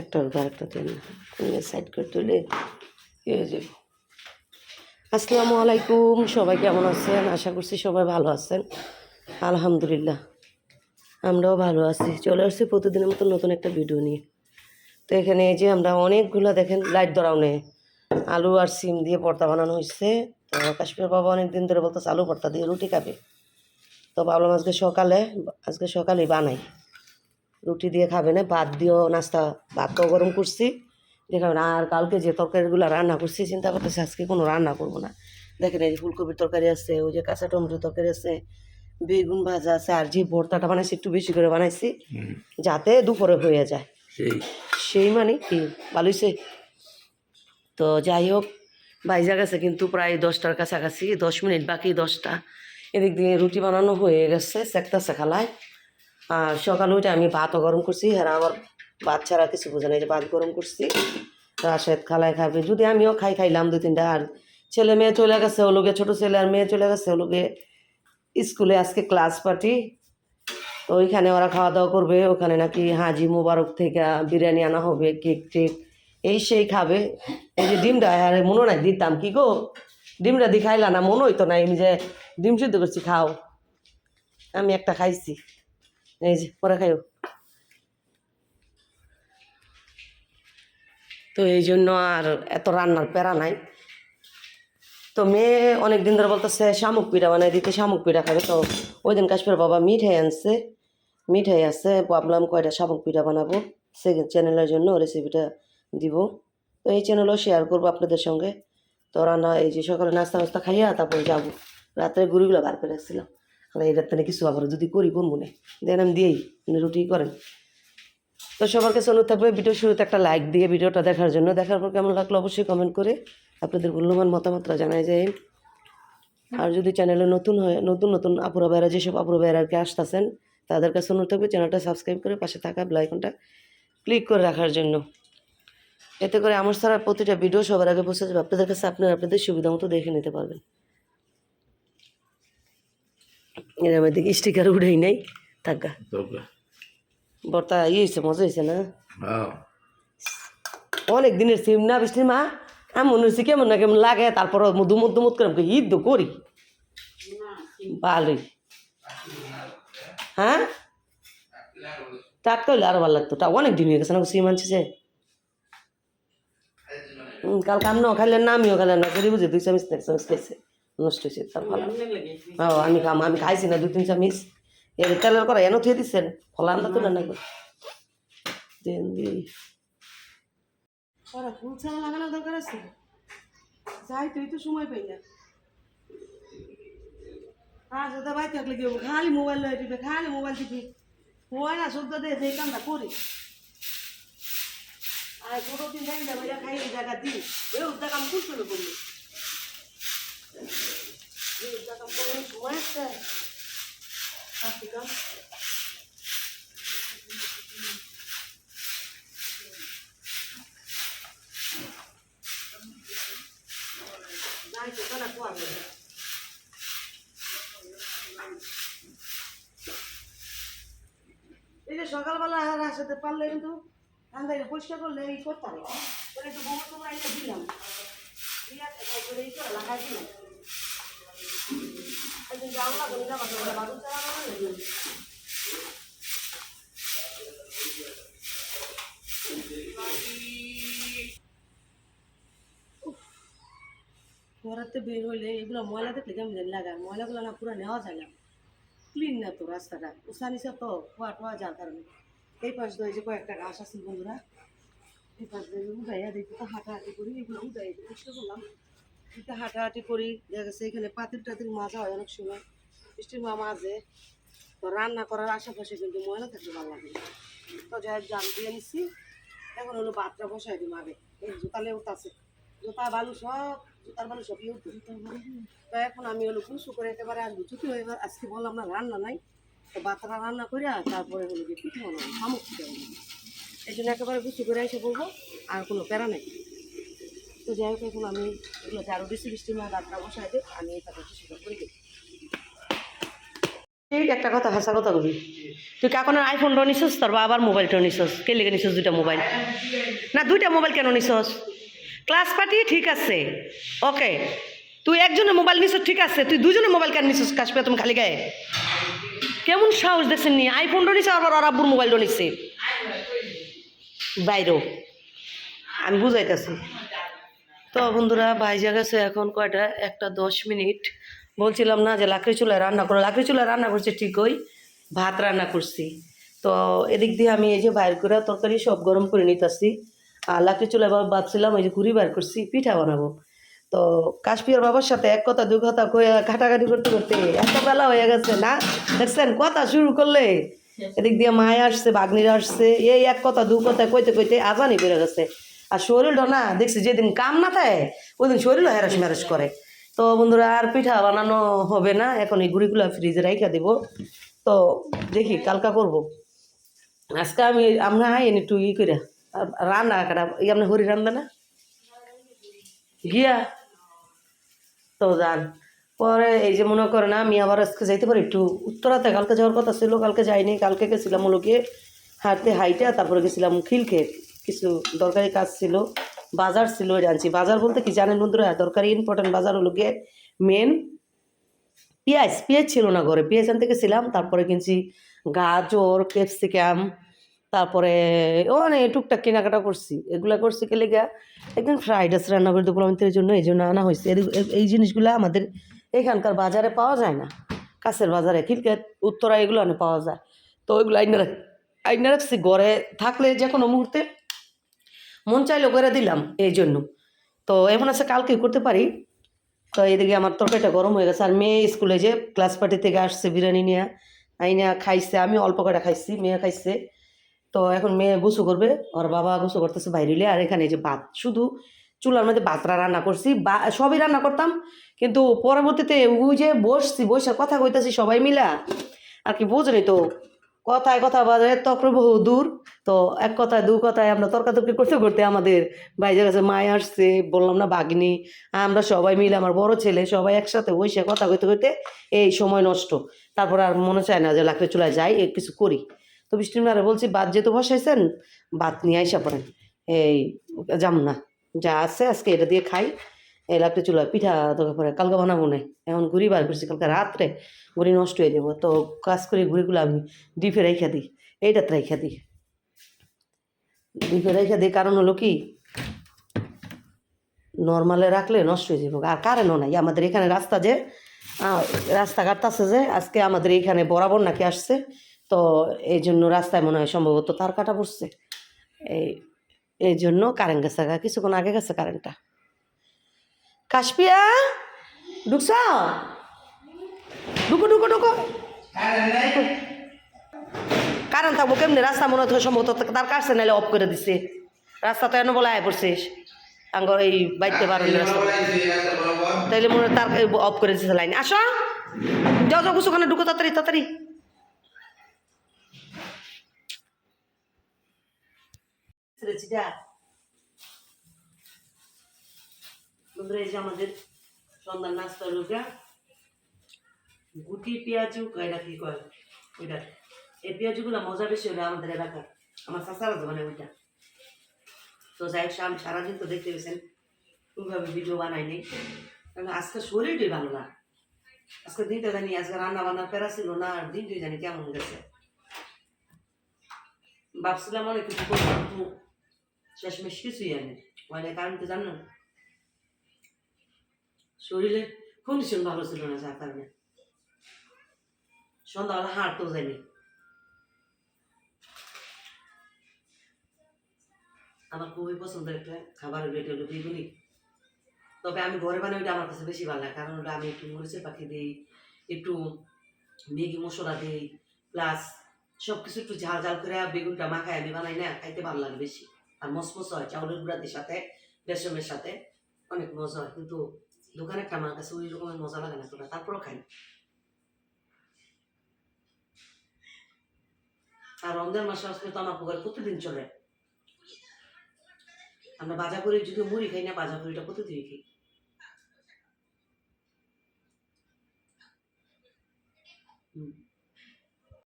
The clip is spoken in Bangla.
একটা সাইড করে তুলে আসসালামু আলাইকুম, সবাই কেমন আছেন? আশা করছি সবাই ভালো আছেন। আলহামদুলিল্লাহ, আমরাও ভালো আছি। চলে আসছি প্রতিদিনের মতো নতুন একটা ভিডিও নিয়ে। তো এখানে এই যে আমরা অনেকগুলো দেখেন, লাইট ধরাও নেই। আলু আর সিম দিয়ে পর্দা বানানো হয়েছে। তো কাশ্মীর বাবা অনেক দিন ধরে বলতো আলু পর্তা দিয়ে রুটি খাবে। তো ভাবলাম আজকে সকালে আজকে সকালেই বানাই। রুটি দিয়ে খাবে না ভাত দিয়েও নাস্তা ভাত ভাতটাও গরম করছি। দিয়ে খাবে না আর কালকে যে তরকারিগুলো রান্না করছি চিন্তা করতেছি আজকে কোনো রান্না করব না। দেখেন এই যে ফুলকপির তরকারি আছে ওই যে কাঁচা টমেটোর তরকারি আছে বেগুন ভাজা আছে আর যে ভর্তাটা বানাইছি একটু বেশি করে বানাইছি যাতে দুপুরে হয়ে যায়। সেই। মানে কি ভালো হয়েছে তো যাই হোক বাইজা গেছে কিন্তু প্রায় দশটার কাছাকাছি দশ মিনিট বাকি দশটা। এদিক দিয়ে রুটি বানানো হয়ে গেছে সেকটা সেখালায়। আর সকালে উঠে আমি ভাতও গরম করছি, আর আমার বাচ্চারা কিছু বোঝে না যে ভাত গরম করছি। রাশেদ খালায় খাবে। যদি আমিও খাই, খাইলাম দুই তিনটা। আর ছেলে মেয়ে চলে গেছে ওলোকে ছোটো ছেলে আর মেয়ে চলে গেছে ওলোকে স্কুলে আজকে ক্লাস পার্টি। তো ওইখানে ওরা খাওয়া দাওয়া করবে, ওখানে নাকি হাজি মুবারক থেকে বিরিয়ানি আনা হবে কেক টেক এই সেই খাবে। এই যে ডিমটা আরে মনে নাই দিতাম, কি গো? ডিমটা দি খাইলা না, মনে হইতো না আমি যে ডিম সিদ্ধ করছি, খাও। আমি একটা খাইছি। এই যে, পরে খাইও। তো এই জন্য আর এত রান্নার প্যারা নাই। তো মেয়ে অনেক দিন ধরে বলতেছে, শামুক পিঠা বানাই দিতে, শামুক পিঠা খাবে। তো ওই দিন কাশ্মীর বাবা মিঠাই আনছে। মিঠাই আছে, ভাবলাম কয়টা শামুক পিঠা বানাবো। সেকেন্ড চ্যানেলের জন্য রেসিপিটা দিব। তো এই চ্যানেলও শেয়ার করব আপনাদের সঙ্গে। তো রান্না এই যে সকালে নাস্তা নাস্তা খাইয়া তারপরে যাব। রাত্রে গুড়িগুলো বার করে রাখছিলাম। আমরা এই রাত্রে কিছু আবার যদি করি কোন মনে দেন আমি দিয়েই রুটি করেন। তো সবার কাছে অনুরোধ থাকবে ভিডিও শুরুতে একটা লাইক দিয়ে ভিডিওটা দেখার জন্য। দেখার পর কেমন লাগল অবশ্যই কমেন্ট করে আপনাদের মূল্যবান মতামতটা জানাই যায় আর যদি চ্যানেলে নতুন হয়, নতুন নতুন আপুরা ভাইরা, যেসব আপুরা ভাইরা আর কি আসতেছেন, তাদের কাছে অনুরোধ থাকবে চ্যানেলটা সাবস্ক্রাইব করে পাশে থাকা বেলাইকনটা ক্লিক করে রাখার জন্য। এতে করে আমার ছাড়া প্রতিটা ভিডিও সবার আগে পৌঁছে যাবে। আপনাদের কাছে আপনারা আপনাদের সুবিধা মতো দেখে নিতে পারবেন। এর আমার দিকে স্টিকার উঠেই নাই? থাকা বর্তা ইয়ে হয়েছে মজা হয়েছে না? হ্যাঁ। অনেক দিনের সিম না বৃষ্টির মা? এমন হয়েছে কেমন না কেমন লাগে তারপর দুমুদ দুমুদ করে আমাকে ঈদ করি। ভালোই হ্যাঁ? টাটকা হইলে আরও ভালো লাগতো। তা অনেক দিন হয়ে গেছে না সিম আনছে কাল কাম নাও খাইলে না আমিও খাইলে না করি বুঝে দুই চামিচ এক চামিচ খাইছে নষ্ট হয়েছে তার ভালো। হ্যাঁ আমি খাম আমি খাইছি না দুই তিন চামিচ। এর তেলের করা এনে থুয়ে দিচ্ছেন ফলা আনলা তো না দেন দিই ওরা ফুল ছাড়া লাগানোর দরকার আছে? যাই তুই তো সময় পাই না। হ্যাঁ সেটা বাই থাকলে কি খালি মোবাইল খালি মোবাইল টিপি। মোবাইল না শব্দ দিয়ে সেই কামটা করি। আর কোনো দিন জানি না ভাইয়া খাই জায়গা দিই। এই উদ্যোগ কাম করছিল করল এই উদ্যোগ কাজটি কাম যাই তো, তারা কোয়া এই সকালবেলা রাস্তাতে পারলে কিন্তু ঠান্ডা পরিষ্কার করলে এই করতাম করে একটু গোবর টোবর আইনে দিলাম দিয়ে তাই করে এই করে লাগাই দিলাম একদিন যাও না তুমি যাবা তোমরা বাদুর চালানো না ঘরেতে বের হইলে এগুলো ময়লা দেখলে কেমন জানি লাগে আর ময়লাগুলো না পুরো নেওয়া যায় না ক্লিন না তো রাস্তাটা উষা নিচে তো খোয়া টোয়া যার কারণে এই পাশ দিয়ে যে কয়েকটা ঘাস আছে বন্ধুরা, এই পাশ দিয়ে উদাইয়া দেখি তো হাঁটাহাঁটি করি, এগুলো উদাই চেষ্টা করলাম। এটা হাঁটাহাঁটি করি, দেখা গেছে এখানে পাতিল টাতিল মাজা হয় অনেক সময়। বৃষ্টির মা মাঝে, তো রান্না করার আশেপাশে কিন্তু ময়লা থাকলে ভালো লাগে তো যাই জাল দিয়ে নিচ্ছি এখন হলো ভাতটা বসাই দিই মাবে এই জুতা লেউট আছে জুতা, বালু সব, জুতার বালু সব ইউট তো এখন আমি হলো কুসু করে একেবারে আসব। ছুটি হয়ে আজকে বললাম না, রান্না নাই। তো বাচ্চারা রান্না করে তারপরে হলো যে পিঠে বানাবো, শামুক পিঠে বানাবো। এই জন্য একেবারে কুসু করে এসে বলব, আর কোনো প্যারা নেই। তো যাই হোক, এখন আমি এগুলো আরও বেশি বৃষ্টি মা রাতটা বসাই দেব, আমি এই কুসুটা করে ঠিক একটা কথা, হাসা কথা বলি। তুই কাকনের আইফোনটা নিছস, তোর আবার মোবাইলটা নিছস কে লিখে নিছস দুইটা মোবাইল না, দুইটা মোবাইল কেন নিছস? ক্লাস পার্টি ঠিক আছে ওকে তুই একজনের মোবাইল নিছস, ঠিক আছে। তুই দুজনের মোবাইল কেন নিছস কাশ তুমি খালি গায়ে? কেমন সাহস দেখছেন নি? আইফোনটা নিছে, আবার আর আব্বুর মোবাইলটা নিছে? বাইরেও আমি বুঝাইতেছি। তো বন্ধুরা, বাইজা গেছে এখন কয়টা? একটা দশ মিনিট। বলছিলাম না যে লাকড়ি চুলায় রান্না করো। লাকড়ি চুলায় রান্না করছি ঠিকই, ভাত রান্না করছি। তো এদিক দিয়ে আমি এই যে বাইর করে তরকারি সব গরম করে নিতেছি। আর লাকড়ি চুলায় ভাবছিলাম এই যে ঘুরি বার করছি, পিঠা বানাবো। তো কাশ্মীর বাবার সাথে এক কথা দু কথা ঘাটাঘাটি করতে করতে এত বেলা হয়ে গেছে না? দেখছেন, কথা শুরু করলে এদিক দিয়ে মায় আসছে বাগনিরা আসছে, এই এক কথা দু কথা কইতে কইতে আজানি বেড়ে গেছে। আর শরীরটা না, দেখছি যেদিন কাম না থাকে ওই দিন শরীরও হ্যারাস ম্যারাস করে। তো বন্ধুরা, আর পিঠা বানানো হবে না, এখন এই গুড়িগুলো ফ্রিজে রাইখা দেব। তো দেখি, কালকা করব। আজকে আমি, আমরা আইন একটু ই করে রান্না কাটা ই আপনি হরি রান্না না? গিয়া তো যান। পরে এই যে মনে করে না আমি আবার আজকে যাইতে পারি, একটু উত্তরাতে কালকে যাওয়ার কথা ছিল, কালকে যাইনি, কালকে গেছিলাম ওলোকে হাঁটতে হাইটে, তারপরে গেছিলাম খিলকে কিছু দরকারি কাজ ছিল, বাজার ছিল জানছি বাজার বলতে কি জানেন বন্ধুরা, দরকারি ইম্পর্টেন্ট বাজার হলো গিয়ে মেন পেঁয়াজ পেঁয়াজ ছিল না ঘরে। পেঁয়াজ আনতে গেছিলাম, তারপরে কিনছি গাজর, ক্যাপসিকাম তারপরে অনেক টুকটাক কেনাকাটা করছি। এগুলা করছি কে লেগে একদিন ফ্রাইড রাইস রান্না করে দেবো আমাদের জন্য এই জন্য আনা হয়েছে। এই জিনিসগুলো আমাদের এখানকার বাজারে পাওয়া যায় না। কাছের বাজারে খিলকে উত্তরা এগুলো অনেক পাওয়া যায়। তো ওইগুলো আইনা রাখ, আইনা রাখছি। ঘরে থাকলে যে কোনো মুহূর্তে মন চাইলো করে দিলাম এই জন্য। তো এখন আছে কালকে করতে পারি। তো এদিকে আমার তরকারিটা গরম হয়ে গেছে। আর মেয়ে স্কুলে যে ক্লাস পার্টি থেকে আসছে বিরিয়ানি নিয়ে, আইনা খাইছে। আমি অল্প কটা খাইছি, মেয়ে খাইছে। তো এখন মেয়ে গুছু করবে, ওর বাবা গুছু করতেছে বাইরে আর এখানে যে ভাত, শুধু চুলার মধ্যে ভাতটা রান্না করছি, বা সবই রান্না করতাম, কিন্তু পরবর্তীতে ওই যে বসছি, বসে কথা কইতাছি সবাই মিলা, আর কি বোঝনি তো, কথায় কথা বাজে তক্র বহু দূর, তো এক কথায় দু কথায় আমরা তর্কাতর্কি করতে করতে আমাদের বাইরের কাছে মায় আসছে, বললাম না বাগনি আমরা সবাই মিলে আমার বড় ছেলে, সবাই একসাথে বসে কথা কইতে কইতে এই সময় নষ্ট, তারপর আর মনে চায় না যে লাকড়ি চুলায় যাই কিছু করি। তো বৃষ্টি মারে বলছি, বাদ যেহেতু বসাইছেন ভাত নিয়ে আইসা পড়েন। এই, যাম না। যা আছে আজকে এটা দিয়ে খাই। এই লাকড়ি চুলা পিঠা তোকে পরে কালকে বানাবো না। এখন ঘুরি বার করছি, কালকে রাত্রে ঘুরি নষ্ট হয়ে যাব। তো কাজ করে ঘুরিগুলো আমি ডিপে রেখা দিই, এইটাতে রেখা দিই। ডিপে রেখা দিই, কারণ হলো কি? নর্মালে রাখলে নষ্ট হয়ে যাবে। আর কারেন্টও নাই। আমাদের এখানে রাস্তা যে রাস্তাঘাট আছে যে, আজকে আমাদের এইখানে বরাবর নাকি আসছে। তো এই জন্য রাস্তায় মনে হয় সম্ভবত তার কাটা পড়ছে। এই এই জন্য কারেন্ট গেছে কিছুক্ষণ আগে গেছে কারেন্টটা কাশপিয়া ঢুকছ? ঢুকো ঢুকো ঢুকো। কারেন্ট থাকব কেমনি? রাস্তা মনে হয় সম্ভবত তার কাটছে, নাহলে অফ করে দিছে। রাস্তা তো এনে বলে আয় পড়ছিস আঙ্গর এই বাইতে পারেন রাস্তা। তাইলে মনে হয় তার অফ করে দিছে লাইন আসো। যাও যাও ওখানে ঢুকো, তাড়াতাড়ি তাড়াতাড়ি। গুটি কি ওইটা। এই মজা বেশি আমাদের আমার ওইটা। তো যাই আমি সারাদিন তো দেখতে পেয়েছেন ওইভাবে ভিডিও বানাই নেই। কারণ আজকে শরীরটাই ভালো না। আজকে দিনটা জানি, আজকে রান্না বান্না পেরা ছিল না, আর দিনটাই জানি কেমন গেছে। ভাবছিলাম অনেক কিছু শেষমেশ কিছুই আনি মানে কারণ তো জানো? শরীরের কন্ডিশন ভালো ছিল না যার কারণে। সন্ধ্যাবেলা হাঁটতেও যায়নি আমার খুবই পছন্দের একটা খাবার এটা হলো বেগুনি। তবে আমি ঘরে বানাই ওটা আমার কাছে বেশি ভালো লাগে, কারণ ওটা আমি একটু মরিচের পাখি দিই, একটু ম্যাগি মশলা দিই প্লাস সব কিছু একটু ঝাল ঝাল করে বেগুনটা মাখায় আমি বানাই না, খাইতে ভালো লাগে বেশি। আর মসমস হয়, চাউলের গুঁড়াদের সাথে, বেসনের সাথে। অনেক মজা হয়, কিন্তু দোকানে একটা আমার কাছে ওই রকমের মজা লাগে না তোরা তারপরও খাই আর রমজান মাসে আসলে তো আমার পুকুর প্রতিদিন চলে। আমরা বাজা করে যদি মুড়ি খাই না বাজা করিটা প্রতিদিন খাই। হুম।